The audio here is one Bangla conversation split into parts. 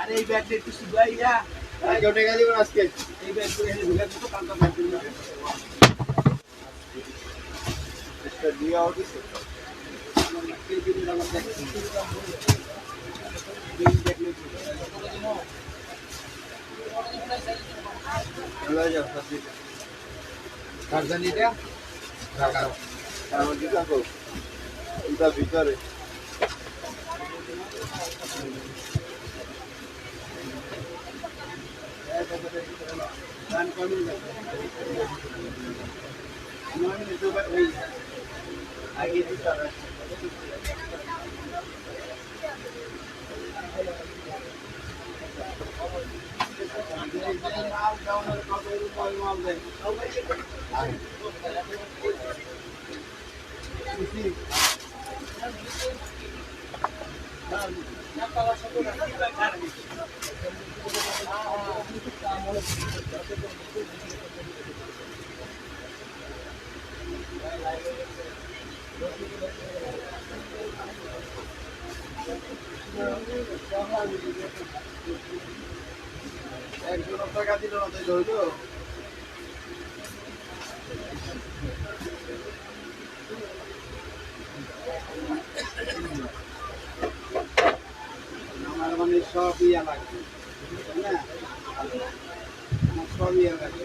আরে এই ব্যাগটা একটু শুধাই যা কেউ টাকা দিবেন আজকে এই ব্যাগ করে এনে ঢুকে দিতো কালকে ব্যাগ দিল দিয়ে হচ্ছে চলে যাও সাথে রাজধানীটা আমার কি থাকো এটা ভিতরে গান কমে যাবে একজন টাকা দিল না তাই ধরলো। মানে সব ইয়া লাগবে। না আমার সব ইয়া লাগবে।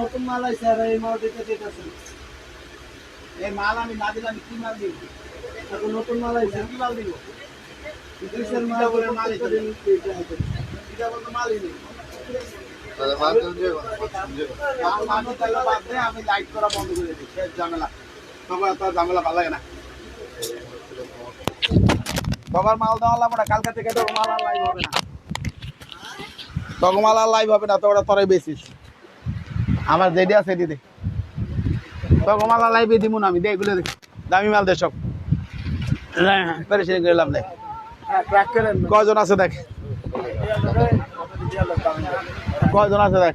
নতুন মাল আইছে আর এই মাল দিতে দিতেছে এই মাল আমি না দিলে আমি কি মাল দিব? এখন নতুন মাল আইছে। কি মাল দিব? মাল মাল মালই নেই। তাহলে মাধ্যম যে মাল তাহলে বাদ দে আমি লাইট করা বন্ধ করে দিই শেষ ঝামেলা। তোমার তো ঝামেলা ভালো লাগে না। তখন মাল দেওয়া লাগবে না কালকে থেকে তো মাল আর লাইভ হবে না। তখন মাল আর লাইভ হবে না তো তোরাই বেশিস আমার যেটি আছে এটি দে। তখন মাল আর লাইভে দিব না আমি দে এগুলো দে। দামি মাল দে সব। হ্যাঁ পেরেশানি করে লাভ নেই। ট্র্যাক করেন। না কয়জন আছে দেখ। কয়জন আছে দেখ?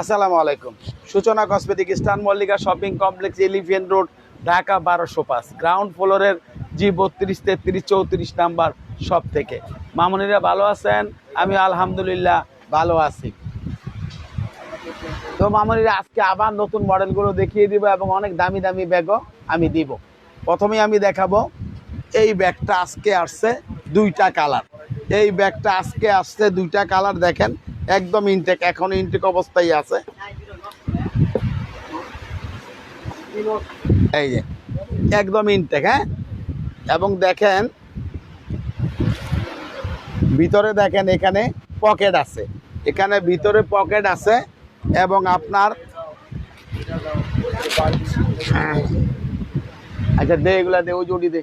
আসসালামু আলাইকুম। সূচনা কসমেটিক স্টান Mallika shopping complex elephant road Dhaka বারোশো পাঁচ। গ্রাউন্ড ফ্লোরের জি বত্রিশ, তেত্রিশ, চৌত্রিশ নাম্বার সব থেকে। মামুনিরা ভালো আছেন? আমি আলহামদুলিল্লাহ ভালো আছি। তো মামুনিরা, আজকে আবার নতুন মডেলগুলো দেখিয়ে দিব এবং অনেক দামি দামি ব্যাগও আমি দিব। প্রথমেই আমি দেখাবো, এই ব্যাগটা আজকে আসছে দুইটা কালার। এই ব্যাগটা আজকে আসছে দুইটা কালার, দেখেন, একদম ইনটেক এখন ইনটেক অবস্থায় আছে। এই যে, একদম ইনটেক হ্যাঁ? এবং দেখেন, ভিতরে দেখেন, এখানে পকেট আছে। এখানে ভিতরে পকেট আছে এবং আপনার আচ্ছা দে এগুলা দে, ওই জুড়ি দে।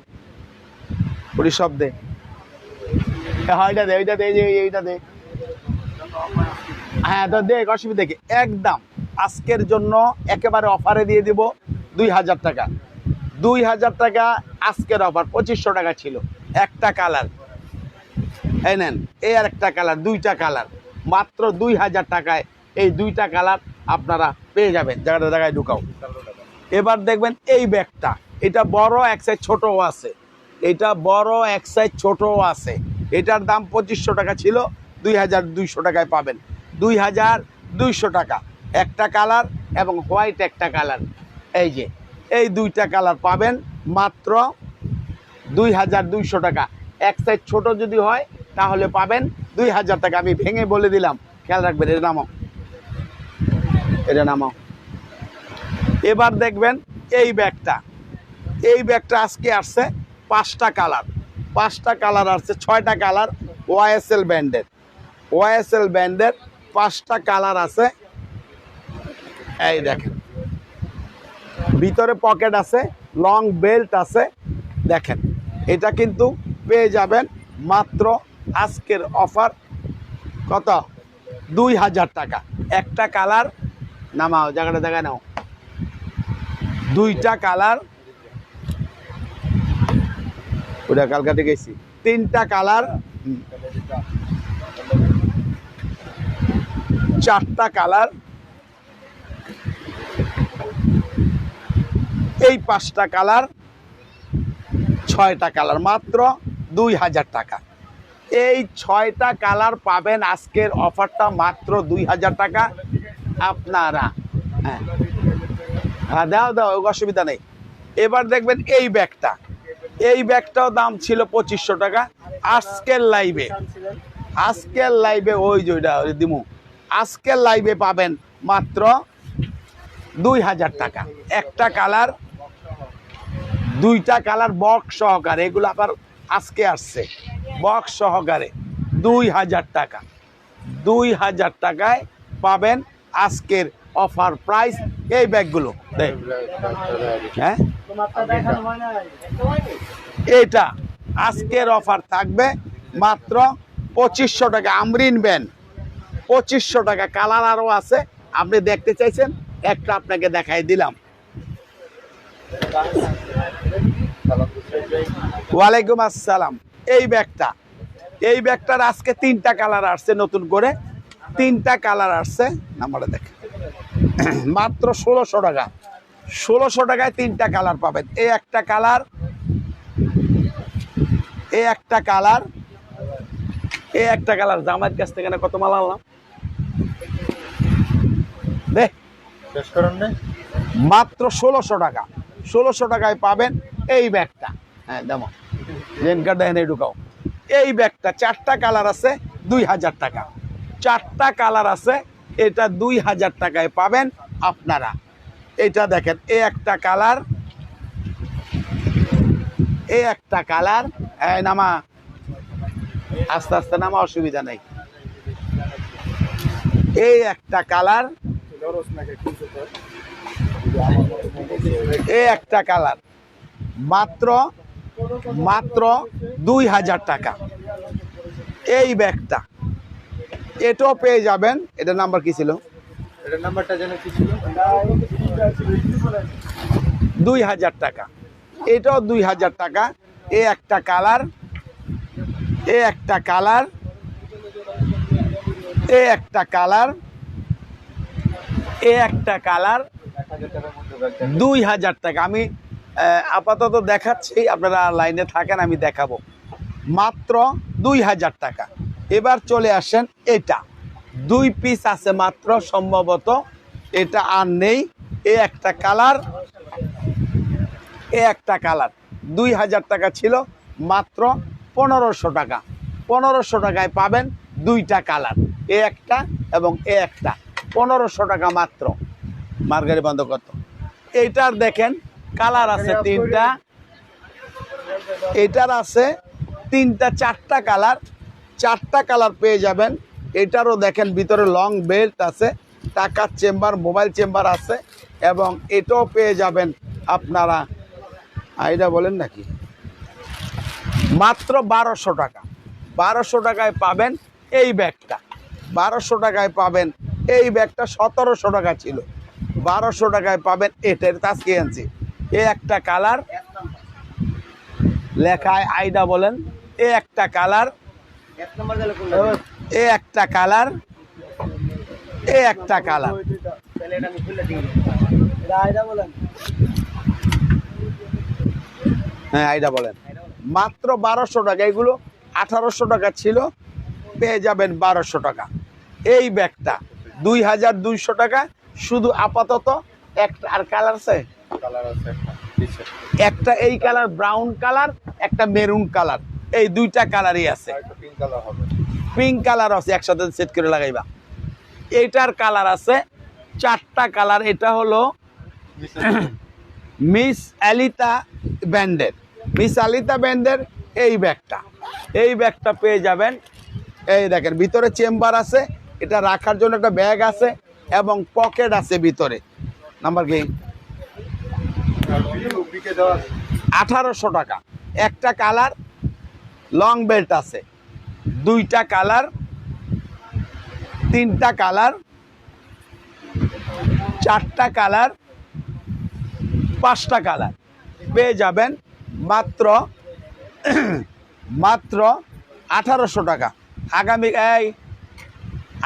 ওটি সব দে। হ্যাঁ এটা দে, ওইটা দে যে এইটা দে। হ্যাঁ তো দেখ, অসুবিধা দেখে একদম আজকের জন্য একেবারে অফারে দিয়ে দিব দুই হাজার টাকা। দুই হাজার টাকা আজকের অফার, পঁচিশশো টাকা ছিল। একটা কালার। এই নেন, এই আর একটা কালার, দুইটা কালার। মাত্র দুই হাজার টাকায় এই দুইটা কালার আপনারা পেয়ে যাবেন। জায়গাটা জায়গায় ঢুকাও। এবার দেখবেন এই ব্যাগটা। এটা বড়, এক সাইজ ছোটও আছে। এটা বড়, এক সাইজ ছোটও আছে। এটার দাম পঁচিশশো টাকা ছিল, দুই হাজার দুইশো টাকায় পাবেন। দুই হাজার দুইশো টাকা। একটা কালার এবং হোয়াইট একটা কালার। এই যে, এই দুইটা কালার পাবেন মাত্র দুই হাজার দুইশো টাকা। এক সাইজ ছোট যদি হয়, তাহলে পাবেন দুই হাজার টাকা। আমি ভেঙে বলে দিলাম। খেয়াল রাখবেন, এটা নামাও। এটা নামাও। এবার দেখবেন এই ব্যাগটা। এই ব্যাগটা আজকে আসছে পাঁচটা কালার। পাঁচটা কালার আসছে, ছয়টা কালার ওয়াইএসএল ব্যান্ডের। ওয়াইএসএল ব্যান্ডের পাঁচটা কালার আছে। এই দেখেন। ভিতরে পকেট আছে, লং বেল্ট আছে। দেখেন, এটা কিন্তু পেয়ে যাবেন মাত্র আজকের অফার। কত? দুই হাজার টাকা। একটা কালার, নামাও, জায়গাটা জায়গায় নাও। দুইটা কালার ওটা কালকাতে গেছি। তিনটা কালার। চারটা কালার। এই পাঁচটা কালার, ছয়টা কালার মাত্র দুই হাজার টাকা। এই ছয়টা কালার পাবেন আজকের অফারটা মাত্র দুই হাজার টাকা। আপনারা হ্যাঁ। হ্যাঁ দাও দাও অসুবিধা নেই। এবার দেখবেন এই ব্যাগটা। এই ব্যাগটাও দাম ছিল পঁচিশশো টাকা। আজকের লাইভে আজকের লাইভে ওই যে ওইটা, ওই দিমু, আজকের লাইভে পাবেন মাত্র দুই হাজার টাকা। একটা কালার, দুইটা কালার বক্স সহকারে, এগুলো আবার আজকে আসছে। বক্স সহকারে দুই হাজার টাকা। দুই হাজার টাকায় পাবেন আজকের অফার প্রাইস এই ব্যাগগুলো। হ্যাঁ? এটা আজকের অফার থাকবে মাত্র পঁচিশশো টাকা। আমরিন ব্যান পঁচিশশো টাকা। কালার আরও আছে। আপনি দেখতে চাইছেন? একটা আপনাকে দেখাই দিলাম। ওয়ালাইকুম আসসালাম। এই ব্যাগটা। এই ব্যাগটার আজকে তিনটা কালার আসছে নতুন করে। তিনটা কালার আসছে। নাম্বারটা দেখ। মাত্র ষোলোশো টাকা। ষোলোশো টাকায় তিনটা কালার পাবেন। এই একটা কালার এই একটা কালার এই একটা কালার। জামাইয়ের কাছ থেকে কত মাল আনলাম? মাত্র ষোলোশো টাকা। ষোলোশো টাকায় পাবেন এই ব্যাগটা। হ্যাঁ দেখো রেন কার্ডটা এনে ঢুকাও। এই ব্যাগটা চারটা কালার আছে দুই হাজার টাকা। চারটা কালার আছে এটা দুই হাজার টাকায় পাবেন আপনারা। এটা দেখেন, এ একটা কালার, এ একটা কালার নামা, আস্তে আস্তে নামা অসুবিধা নেই। এই একটা কালার এই একটা কালার, মাত্র মাত্র দুই হাজার টাকা। এই ব্যাগটা, এটাও পেয়ে যাবেন, এটার নাম্বার কি ছিল? এটার নাম্বারটা যেন কি ছিল? দুই হাজার টাকা। এটাও দুই হাজার টাকা। এ একটা কালার, এ একটা কালার, এ একটা কালার, এ একটা কালার, দুই হাজার টাকা। আমি আপাতত দেখাচ্ছি, আপনারা লাইনে থাকেন, আমি দেখাবো। মাত্র দুই হাজার টাকা। এবার চলে আসেন এটা। দুই পিস আছে মাত্র, সম্ভবত এটা আর নেই। এ একটা কালার, এ একটা কালার। দুই হাজার টাকা ছিল, মাত্র পনেরোশো টাকা। পনেরোশো টাকায় পাবেন দুইটা কালার, এ একটা এবং এ একটা। পনেরোশো টাকা মাত্র। মার্গারি বন্ধ করত এইটার দেখেন, কালার আছে তিনটা। এটার আছে তিনটা, চারটা কালার। চারটা কালার পেয়ে যাবেন। এটারও দেখেন ভিতরে লং বেল্ট আছে। টাকার চেম্বার, মোবাইল চেম্বার আছে এবং এটাও পেয়ে যাবেন আপনারা। আইডা বলেন নাকি মাত্র বারোশো টাকা। বারোশো টাকায় পাবেন এই ব্যাগটা। বারোশো টাকায় পাবেন এই ব্যাগটা সতেরোশো টাকা ছিল। বারোশো টাকায় পাবেন এটার তাজকে আনছি এ একটা কালার। লেখায় আইডা বলেন। এ একটা কালার। এ একটা কালার। এ একটা কালার। বলেন হ্যাঁ আইডা বলেন। মাত্র বারোশো টাকা এগুলো আঠারোশো টাকা ছিল পেয়ে যাবেন বারোশো টাকা। এই ব্যাগটা দুই হাজার দুইশো টাকা শুধু আপাতত একটা আর কালার আছে? একটা এই কালার ব্রাউন কালার একটা মেরুন কালার। এই দুইটা কালারই আছে। পিঙ্ক কালার হবে। পিঙ্ক কালার আছে একসাথে সেট করে লাগাইবা। এইটার কালার আছে চারটা কালার এটা হলো মিস অ্যালিতা ব্যান্ডের। মিস আলিতা ব্যান্ডের এই ব্যাগটা। এই ব্যাগটা পেয়ে যাবেন। এই দেখেন ভিতরে চেম্বার আছে এটা রাখার জন্য একটা ব্যাগ আছে এবং পকেট আছে ভিতরে। নাম্বার কি। আঠারোশো টাকা। একটা কালার লং বেল্ট আছে। দুইটা কালার তিনটা কালার, চারটা কালার, পাঁচটা কালার। পেয়ে যাবেন মাত্র মাত্র আঠারোশো টাকা। আগামী, এই,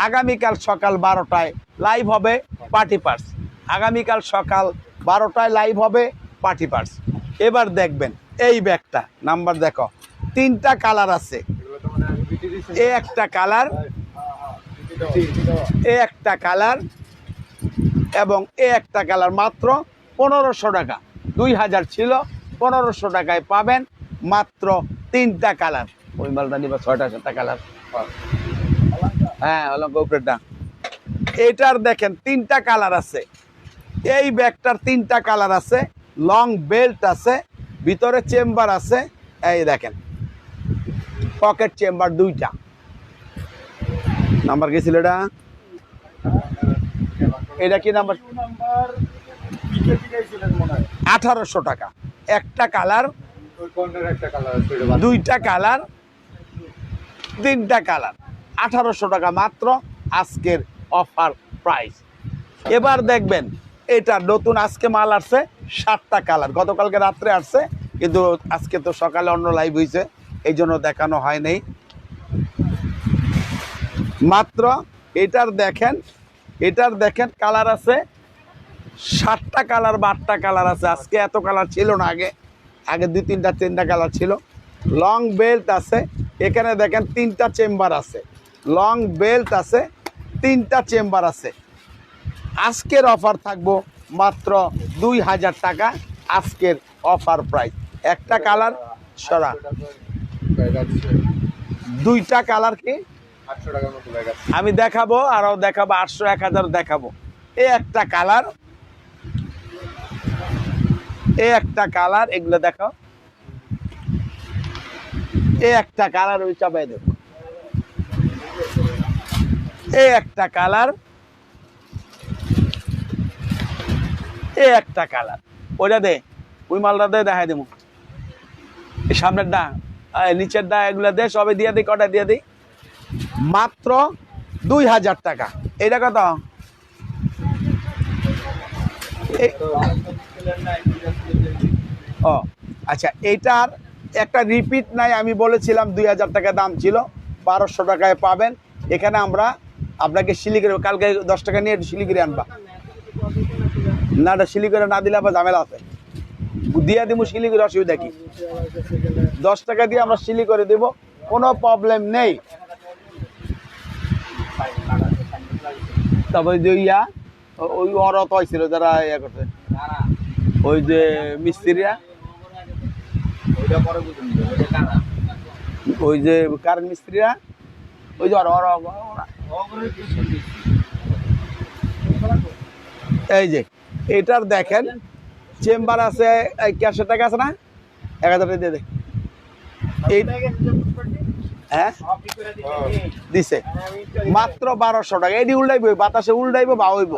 আগামীকাল সকাল বারোটায় লাইভ হবে পার্টি পার্স আগামীকাল সকাল বারোটায় লাইভ হবে পার্টি পার্স এবার দেখবেন এই ব্যাগটা, নাম্বার দেখো, তিনটা কালার আছে। এ একটা কালার এ একটা কালার এবং এ একটা কালার মাত্র পনেরোশো টাকা। দুই হাজার ছিল, পনেরোশো টাকায় পাবেন মাত্র তিনটা কালার। ওই মালটা নিবা, ছয়টা সাতটা কালার। হ্যাঁ অলঙ্ক উপরেরটা এটার দেখেন তিনটা কালার আছে। এই ব্যাগটার তিনটা কালার আছে। লং বেল্ট আছে, ভিতরে চেম্বার আছে। এই দেখেন, পকেট চেম্বার দুইটা। নাম্বার কি ছিল এটা? এটা কি নাম্বার? আঠারোশো টাকা। একটা কালার, দুইটা কালার, তিনটা কালার। আঠারোশো টাকা মাত্র আজকের অফার প্রাইস। এবার দেখবেন, এটা নতুন আজকে মাল আসছে, সাতটা কালার। গতকালকে রাত্রে আসছে, কিন্তু আজকে তো সকালে অন্য লাইভ হয়েছে এই জন্য দেখানো হয় নাই। মাত্র এটার দেখেন এটার দেখেন কালার আছে, সাতটা কালার বা আটটা কালার আছে। আজকে এত কালার ছিল না, আগে আগে দুই তিনটা তিনটা কালার ছিল। লং বেল্ট আছে, এখানে দেখেন তিনটা চেম্বার আছে। লং বেল্ট আছে, তিনটা চেম্বার আছে। আজকের অফার থাকব মাত্র দুই হাজার টাকা আজকের অফার প্রাইস একটা কালার সরা। দুইটা কালার কি? আমি দেখাবো আরও দেখাবো, আটশো, এক হাজার দেখাবো। এ একটা কালার। এ একটা কালার, এগুলো দেখাও। এ একটা কালার ওই চাপাই দেখো এ একটা কালার। এ একটা কালার। ওইটা দে, ওই মালটা দে, দেখাই দেবো। এই সামনের ডা নিচের ডা এগুলো দে সবে দিয়ে দিই, কটা দিয়ে দিই। মাত্র দুই হাজার টাকা। এটা কত ও আচ্ছা এইটার একটা রিপিট নাই, আমি বলেছিলাম দুই হাজার টাকা দাম ছিল, বারোশো টাকায় পাবেন। এখানে আমরা আপনাকে শিলিগুড়ি, কালকে দশ টাকা নিয়ে শিলিগুড়ি আনবা। না এটা শিলিগুড়ি না দিলে আবার ঝামেলা আছে। দিয়ে দিব শিলিগুড়ি, অসুবিধা কি? দশ টাকা দিয়ে আমরা শিলিগুড়ি দেব, কোনো প্রবলেম নেই। তারপরে যে ইয়া, ওই অরত হয়েছিল যারা ইয়া করছে। ওই যে মিস্ত্রিরা ওই যে কারেন্ট মিস্ত্রিরা ওই যে ওরা- এই যে এটার দেখেন, চেম্বার আছে ক্যাশের টাকা আছে না? এক হাজার টাকা দিয়ে দে। এই হ্যাঁ? দিছে। মাত্র বারোশো টাকা। এটি উল্টাইব বাতাসে উল্টাইব বা হইব।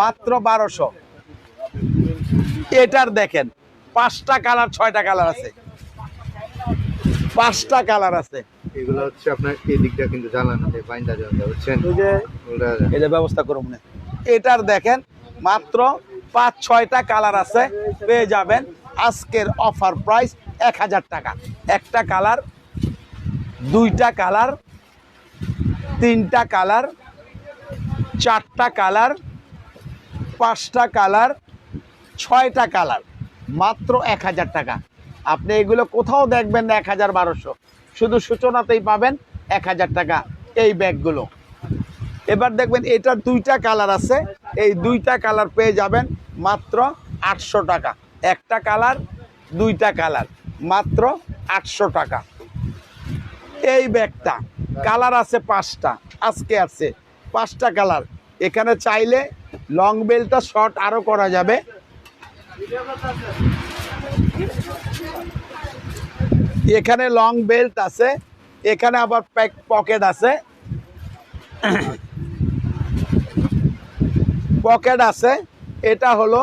মাত্র বারোশো। এটার দেখেন পাঁচটা কালার ছয়টা কালার আছে। পাঁচটা কালার আছে। এগুলো হচ্ছে আপনার এই দিকটা কিন্তু বাইন্দা বুঝছেন এটা ব্যবস্থা করুন এটার দেখেন মাত্র পাঁচ ছয়টা কালার আছে। পেয়ে যাবেন। আজকের অফার প্রাইস এক হাজার টাকা। একটা কালার, দুইটা কালার, তিনটা কালার, চারটা কালার, পাঁচটা কালার, ছয়টা কালার, মাত্র এক হাজার টাকা। আপনি এগুলো কোথাও দেখবেন না এক হাজার বারোশো। শুধু সূচনাতেই পাবেন এক হাজার টাকা এই ব্যাগগুলো। এবার দেখবেন এটার দুইটা কালার আছে। এই দুইটা কালার পেয়ে যাবেন মাত্র আটশো টাকা। একটা কালার, দুইটা কালার, মাত্র আটশো টাকা। এই ব্যাগটা, কালার আছে পাঁচটা, আজকে আছে পাঁচটা কালার। এখানে চাইলে লং বেলটা শর্ট আরও করা যাবে। এখানে লং বেল্ট আছে, এখানে আবার প্যাক পকেট আছে। পকেট আছে, এটা হলো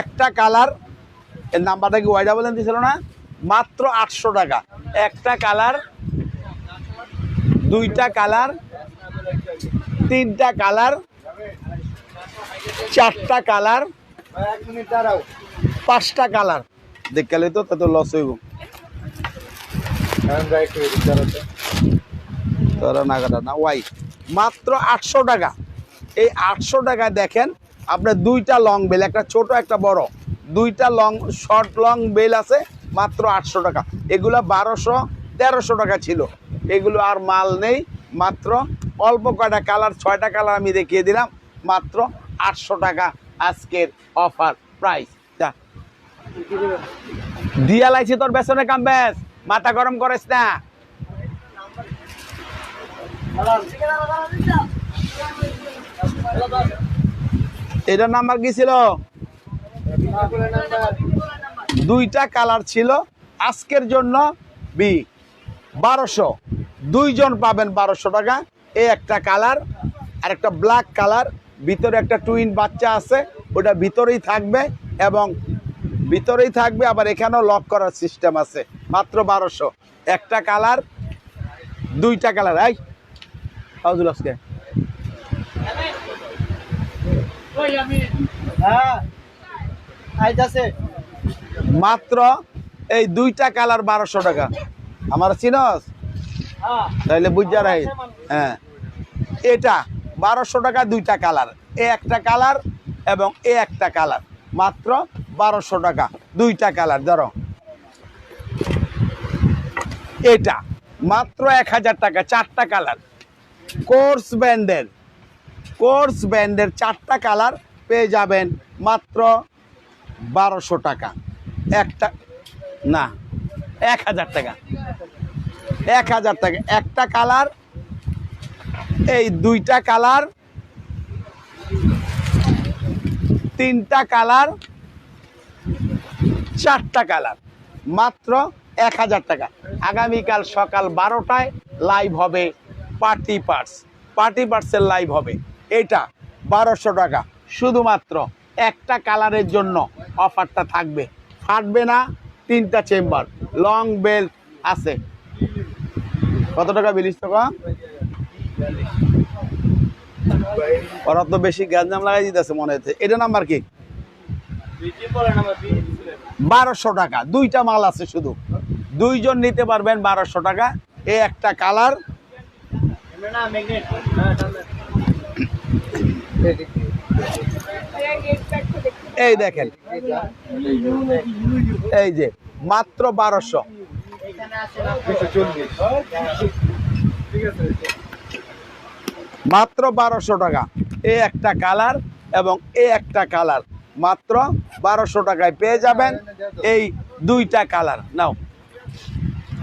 একটা কালার, এর নাম্বারটা কি ওয়াইডা বলেন দিছিল না? মাত্র আটশো টাকা। একটা কালার, দুইটা কালার, তিনটা কালার, চারটা কালার, পাঁচটা কালার। দেখলে তো, তত লস হইব। কারণ না তোরা নাগাটা না ওয়াই, মাত্র আটশো টাকা। এই আটশো টাকায় দেখেন, আপনার দুইটা লং বেল একটা ছোট, একটা বড়। দুইটা লং শর্ট লং বেল আছে, মাত্র আটশো টাকা। এগুলো বারোশো, তেরোশো টাকা ছিল। এগুলো আর মাল নেই, মাত্র অল্প কয়টা কালার ছয়টা কালার আমি দেখিয়ে দিলাম, মাত্র আটশো টাকা আজকের অফার প্রাইস দিয়া লাইছি তোর বেসনে কাম বেশ মাথা গরম করিস না। এটার নাম্বার কি ছিল? দুইটা কালার ছিল। আজকের জন্য বি, বারোশো। দুইজন পাবেন বারোশো টাকা। এই একটা কালার আর একটা ব্ল্যাক কালার। ভিতরে একটা টুইন বাচ্চা আছে, ওটা ভিতরেই থাকবে এবং ভিতরেই থাকবে, আবার এখানেও লক করার সিস্টেম আছে। মাত্র বারোশো। একটা কালার, দুইটা কালার। এই হাউজুল আজকে হ্যাঁ আইতাছে মাত্র এই দুইটা কালার বারোশো টাকা। আমার চিনস হ্যাঁ তাহলে বুঝা রাই হ্যাঁ। এটা বারোশো টাকা দুইটা কালার। এ একটা কালার এবং এ একটা কালার। মাত্র বারোশো টাকা। দুইটা কালার, ধরো। এটা মাত্র এক হাজার টাকা, চারটা কালার। কোর্স ব্যান্ডের কোর্স ব্যান্ডের চারটা কালার পেয়ে যাবেন মাত্র বারোশো টাকা। একটা, না, এক হাজার টাকা। এক হাজার টাকা। একটা কালার, এই দুইটা কালার, তিনটা কালার, চারটা কালার, মাত্র এক হাজার টাকা। আগামীকাল সকাল বারোটায় লাইভ হবে পার্টি পার্টস পার্টি পার্টসের লাইভ হবে। এটা বারোশো টাকা। শুধুমাত্র একটা কালারের জন্য অফারটা থাকবে। ফাটবে না, তিনটা চেম্বার। লং বেল্ট আছে। কত টাকা বিলিশ টাকা ওরা তো বেশি গ্যাঞ্জাম লাগাই দিতেছে মনে হচ্ছে। এটা নাম্বার কি? বারোশো টাকা। দুইটা মাল আছে শুধু। দুইজন নিতে পারবেন বারোশো টাকা। এ একটা কালার। এই দেখেন। এই যে মাত্র বারোশো। মাত্র বারোশো টাকা। এই একটা কালার এবং এ একটা কালার। মাত্র বারোশো টাকায় পেয়ে যাবেন এই দুইটা কালার। নাও।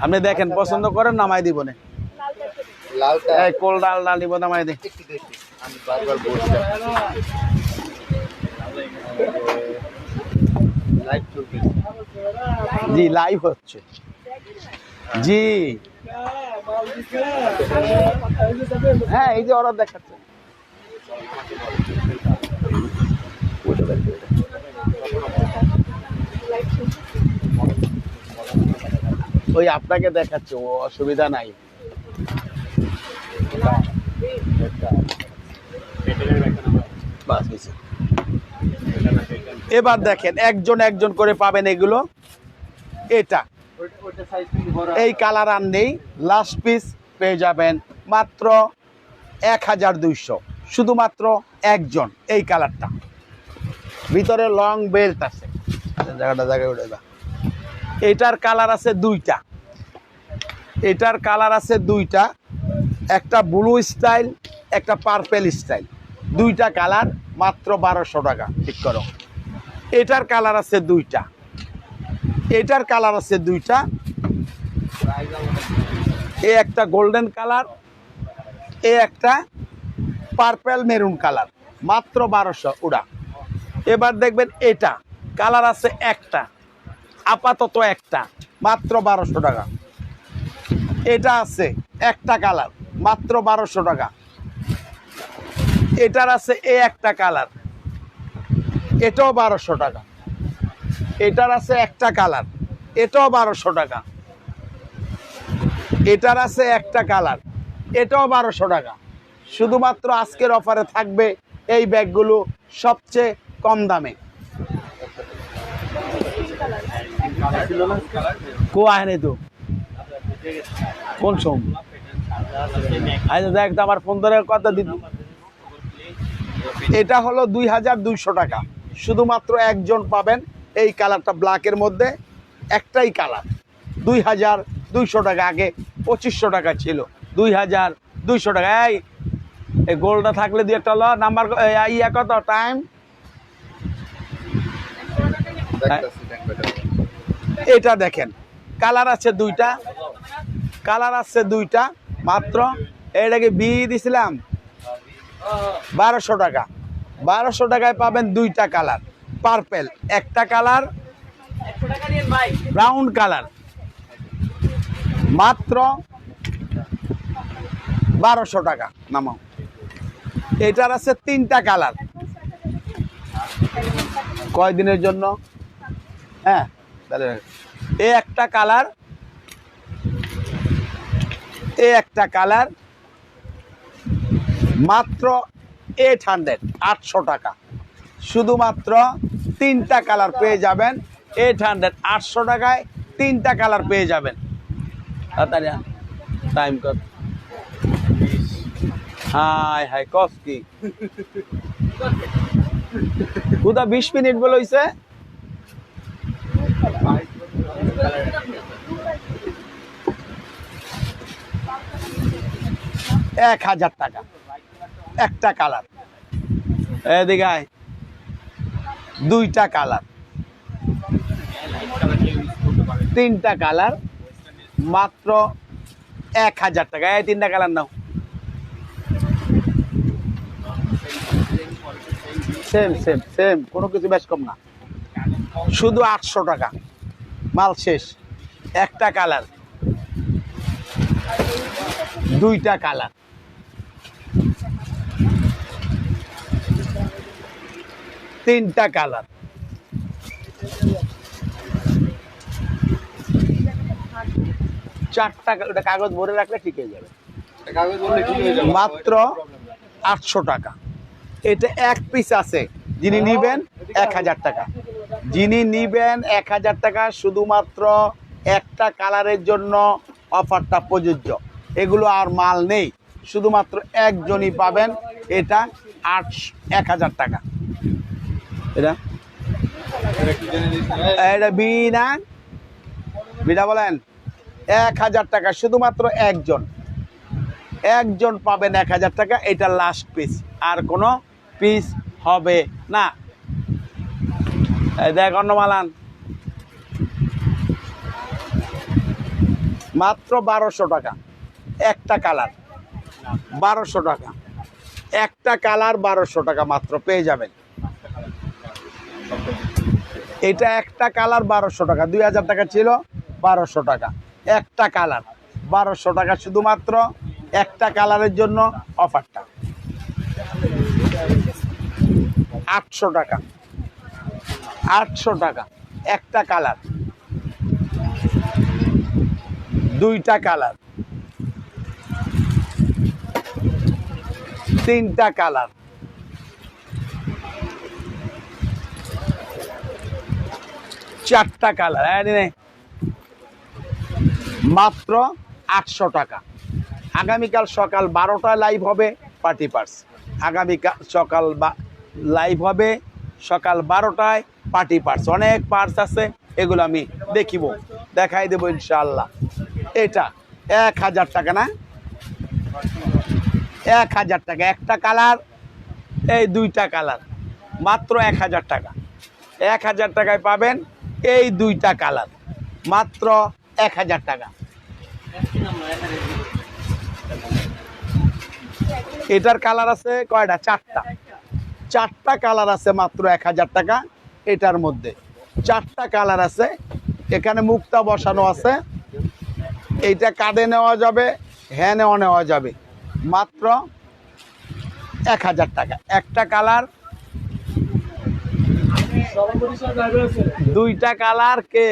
আপনি দেখেন পছন্দ করেন নামাই দিব না। এই কোল ডাল ডাল দিব নামাই দি একটু দেখি। আমি বারবার বলছিলাম জি, লাইভ হচ্ছে। জি। হ্যাঁ এই যে অর্ডার দেখাচ্ছে। ওই আপনাকে দেখাচ্ছে, ও অসুবিধা নাই। এবার দেখেন, একজন একজন করে পাবেন এগুলো। এটা। এই কালার আর নেই লাস্ট পিস পেয়ে যাবেন মাত্র এক হাজার দুইশো। শুধুমাত্র একজন এই কালারটা। ভিতরে লং বেল্ট আছে। জায়গাটা জায়গায় উঠে এটার কালার আছে দুইটা। এটার কালার আছে দুইটা। একটা ব্লু স্টাইল একটা পার্পেল স্টাইল দুইটা কালার, মাত্র বারোশো টাকা, ঠিক করো। এটার কালার আছে দুইটা। এটার কালার আছে দুইটা। এ একটা গোল্ডেন কালার, এ একটা পার্পেল মেরুন কালার, মাত্র বারোশো, উড়া। এবার দেখবেন এটা, কালার আছে একটা, আপাতত একটা, মাত্র বারোশো টাকা। এটা আছে একটা কালার, মাত্র বারোশো টাকা। এটার আছে এ একটা কালার। এটাও বারোশো টাকা। এটার আছে একটা কালার। এটাও বারোশো টাকা। এটার আছে একটা কালার। এটাও বারোশো টাকা। শুধুমাত্র আজকের অফারে থাকবে এই ব্যাগগুলো সবচেয়ে কম দামে। তো। কোন সোম? আচ্ছা দেখ আমার ফোন ধরে কত দিদি এটা হলো দুই হাজার দুইশো টাকা। শুধুমাত্র একজন পাবেন এই কালারটা ব্ল্যাকের মধ্যে, একটাই কালার। দুই হাজার দুইশো টাকা, আগে পঁচিশশো টাকা ছিল। দুই হাজার দুইশো টাকা। এই এই গোলটা থাকলে দুই একটা ল, নাম্বার ইয়া কত? টাইম? এটা দেখেন, কালার আছে দুইটা, কালার আছে দুইটা, মাত্র এটাকে বি দিছিলাম। বারোশো টাকা। বারোশো টাকায় পাবেন দুইটা কালার। পার্পেল, একটা কালার ব্রাউন কালার। মাত্র বারোশো টাকা, নামাও। এটার আছে তিনটা কালার। কয় দিনের জন্য? হ্যাঁ তাহলে এ একটা কালার, এ একটা কালার মাত্র এইট হান্ড্রেড আটশো টাকা। শুধুমাত্র তিনটা কালার পেয়ে যাবেন এইট হান্ড্রেড আটশো টাকায় তিনটা কালার পেয়ে যাবেন। টাইম কত হাই হাই কস কি? কোথা বিশ মিনিট বলে এক হাজার টাকা। একটা কালার। এদিকে দুইটা কালার। তিনটা কালার, মাত্র এক হাজার টাকা। এই তিনটা কালার নাও। সেম সেম সেম কোনো কিছু বেশ কম না। শুধু আটশো টাকা। মাল শেষ। একটা কালার। দুইটা কালার। তিনটা কালার। চারটা ওটা কাগজ ভরে রাখলে ঠিক হয়ে যাবে। মাত্র আটশো টাকা। এটা এক পিস আছে, যিনি নিবেন এক হাজার টাকা। যিনি নিবেন এক হাজার টাকা, শুধুমাত্র একটা কালারের জন্য অফারটা প্রযোজ্য। এগুলো আর মাল নেই, শুধুমাত্র একজনই পাবেন, এটা আট এক হাজার টাকা। এটা? এটা বি না বিটা বলেন, এক হাজার টাকা, শুধুমাত্র একজন। একজন পাবেন এক হাজার টাকা, এটা লাস্ট পিস আর কোনো পিস হবে না। দেখ অন্নমালান। মাত্র বারোশো টাকা। একটা কালার। বারোশো টাকা। একটা কালার বারোশো টাকা মাত্র, পেয়ে যাবেন। এটা একটা কালার বারোশো টাকা। দুই হাজার টাকা ছিল, বারোশো টাকা। একটা কালার, বারোশো টাকা শুধুমাত্র একটা কালারের জন্য অফারটা। আটশো টাকা আটশো টাকা, একটা কালার। দুইটা কালার। তিনটা কালার। চারটা কালার হ্যাঁ মাত্র আটশো টাকা। আগামীকাল সকাল বারোটায় লাইভ হবে পার্টি পার্স আগামীকাল সকাল বা লাইভ হবে সকাল বারোটায় পার্টি পার্স অনেক পার্স আছে, এগুলো আমি দেখিব, দেখাই দেবো ইনশাল্লাহ এটা এক হাজার টাকা না? এক হাজার টাকা, একটা কালার, এই দুইটা কালার। মাত্র এক হাজার টাকা। এক হাজার টাকায় পাবেন এই দুইটা কালার। মাত্র এক হাজার টাকা। এটার কালার আছে কয়টা? চারটা। চারটা কালার আছে মাত্র এক হাজার টাকা এটার মধ্যে। চারটা কালার আছে। এখানে মুক্তা বসানো আছে। এইটা কাঁধে নেওয়া যাবে হ্যাঁ নেওয়া যাবে। মাত্র এক হাজার টাকা। একটা কালার দুইটা কালার কে?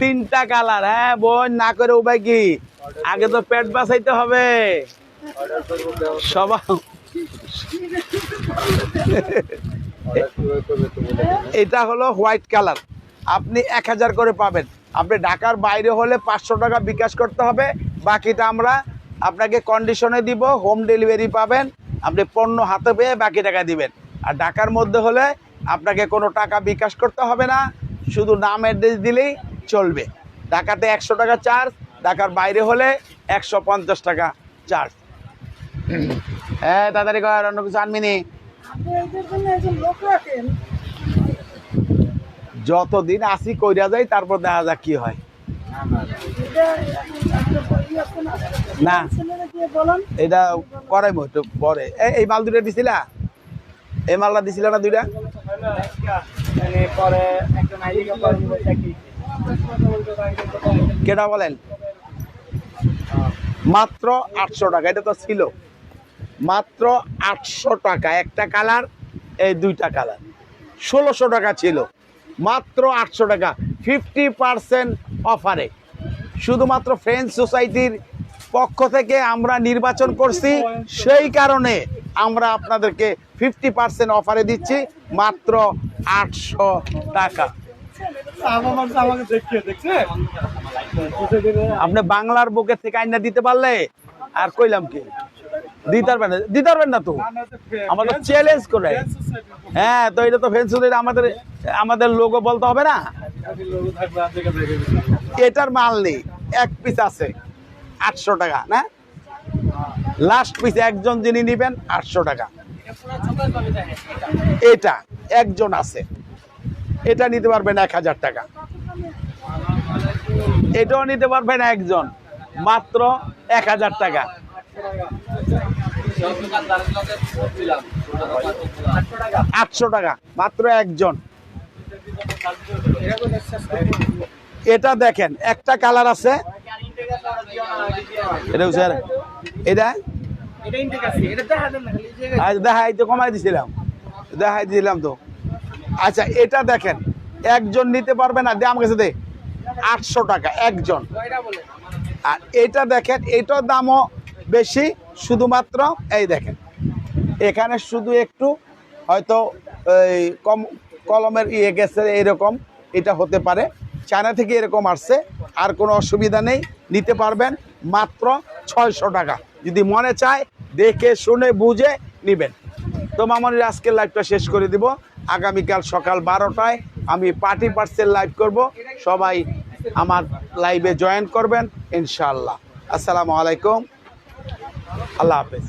তিনটা কালার হ্যাঁ বোন, না করে উপায় কি? আগে তো পেট বাঁচাইতে হবে। সবাই। এটা হলো হোয়াইট কালার। আপনি এক হাজার করে পাবেন। আপনি ঢাকার বাইরে হলে পাঁচশো টাকা বিকাশ করতে হবে। বাকিটা আমরা আপনাকে কন্ডিশনে দিব হোম ডেলিভারি পাবেন। আপনি পণ্য হাতে পেয়ে বাকি টাকা দিবেন। আর ঢাকার মধ্যে হলে আপনাকে কোনো টাকা বিকাশ করতে হবে না, শুধু নাম অ্যাড্রেস দিলেই চলবে। ঢাকাতে একশো টাকা চার্জ, ঢাকার বাইরে হলে একশো পঞ্চাশ টাকা চার্জ। হ্যাঁ তাড়াতাড়ি কর, অন্য কিছু আনবি নি। আপনি এদের জন্য একজন লোক রাখেন যতদিন আসি কইরা যাই, তারপর দেখা যাক কি হয়। না। এটা করাইবো একটু পরে। এই মাল দুটা দিছিলা? এই মালটা দিছিল না দুইটা? কেটা বলেন? মাত্র আটশো টাকা এটা তো ছিল। মাত্র আটশো টাকা একটা কালার এই দুইটা কালার। ষোলোশো টাকা ছিল। মাত্র আটশো টাকা ফিফটি পারসেন্ট অফারে শুধুমাত্র ফ্রেন্ড সোসাইটির পক্ষ থেকে আমরা নির্বাচন করছি, সেই কারণে আমরা আপনাদেরকে ফিফটি পার্সেন্ট অফারে দিচ্ছি, মাত্র আটশো টাকা। আপনি বাংলার বুকের থেকে আইনা দিতে পারলে, আর কইলাম কি? দিতে পারবেন না, দিতে পারবেন না তো। আমাদের চ্যালেঞ্জ করে। হ্যাঁ তো এটা তো ফেন্সুলের আমাদের আমাদের লোগো বলতে হবে না? এটার মাল নেই, এক পিস আছে। আটশো টাকা, না? লাস্ট পিস একজন যিনি নেবেন আটশো টাকা। এটা একজন আছে। এটা নিতে পারবেন এক হাজার টাকা। এটাও নিতে পারবেন একজন, মাত্র এক হাজার টাকা। আটশো টাকা, মাত্র একজন। এটা দেখেন, একটা কালার আছে এটা স্যার এটা? আজ দেখাই তো, কমাই দিছিলাম। দেখাই দিলাম তো। আচ্ছা এটা দেখেন, একজন নিতে পারবে না দাম গেছে দে। আটশো টাকা, একজন। আর এটা দেখেন, এটার দামও বেশি, শুধুমাত্র এই দেখেন। এখানে শুধু একটু হয়তো এই কম, কলমের ইয়ে গেছে এরকম এটা হতে পারে। চায়না থেকে এরকম আসছে, আর কোনো অসুবিধা নেই। নিতে পারবেন মাত্র ছয়শো টাকা। যদি মনে চায়, দেখে, শুনে, বুঝে নেবেন। তো মামনির আজকের লাইভটা শেষ করে দিব। আগামীকাল সকাল বারোটায় আমি পার্টি পার্সেল লাইভ করব। সবাই আমার লাইভে জয়েন করবেন ইনশাল্লাহ আসসালামু আলাইকুম। আল্লাহ হাফেজ।